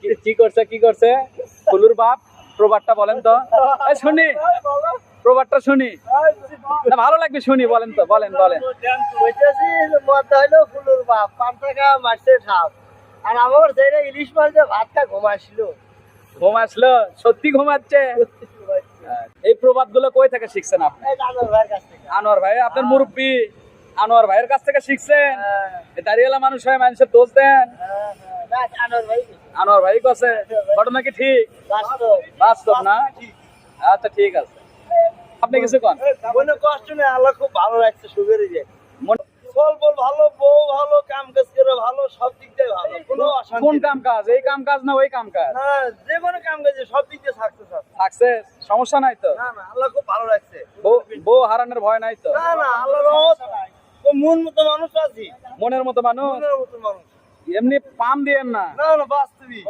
কি- করছে কি করছে? ফুলুর বাপ প্রবাদটা বলেন তো। শুনি প্রবাদটা শুনি। না ভালো লাগবে শুনি বলেন তো বলেন বলেন। ফুলুর বাপ পাঁচ টাকা মারছে ঠাপ আর আমার যেটা ইলিশ মাছ ভাতটা ঘুমাইছিল ঘুম সত্যি ঘুমাচ্ছে এই প্রবাদগুলো কই থেকে শিখছেন আপনি? আনোয়ার ভাই আপনার মুরব্বী। আনোয়ার ভাইয়ের কাছ থেকে শিখছেন? হ্যাঁ, দাঁড়িয়েলা মানুষ হয় মানুষের দোষ দেন? আনোয়ার ভাই। কছে ঘটনা কি ঠিক? বাস্তব। না? আচ্ছা ঠিক আছে। আপনি কিছু কন? কোনো কষ্ট নেই আল্লাহ খুব ভালো লাগছে সুখের যে। মন- ফল ফল ভালো বউ ভালো কাম কাজ করে ভালো সব দিক দিয়ে ভালো কোনো অশান্তি কোন কাম কাজ? এই কাম কাজ না ওই কাম কাজ? না যে কোনো কাম কাজে সব দিক দিয়ে সাকসেস আছে। থাকছে সমস্যা নাই তো? না না আল্লাহ খুব ভালো বউ হারানোর ভয় নাই তো? না না আল্লাহ রহমত। মন মতো মানুষ আছি। মনের মতো মানুষ? মনের মতো মানুষ। এমনি পাম দিয়েন না। না বাস্তবিক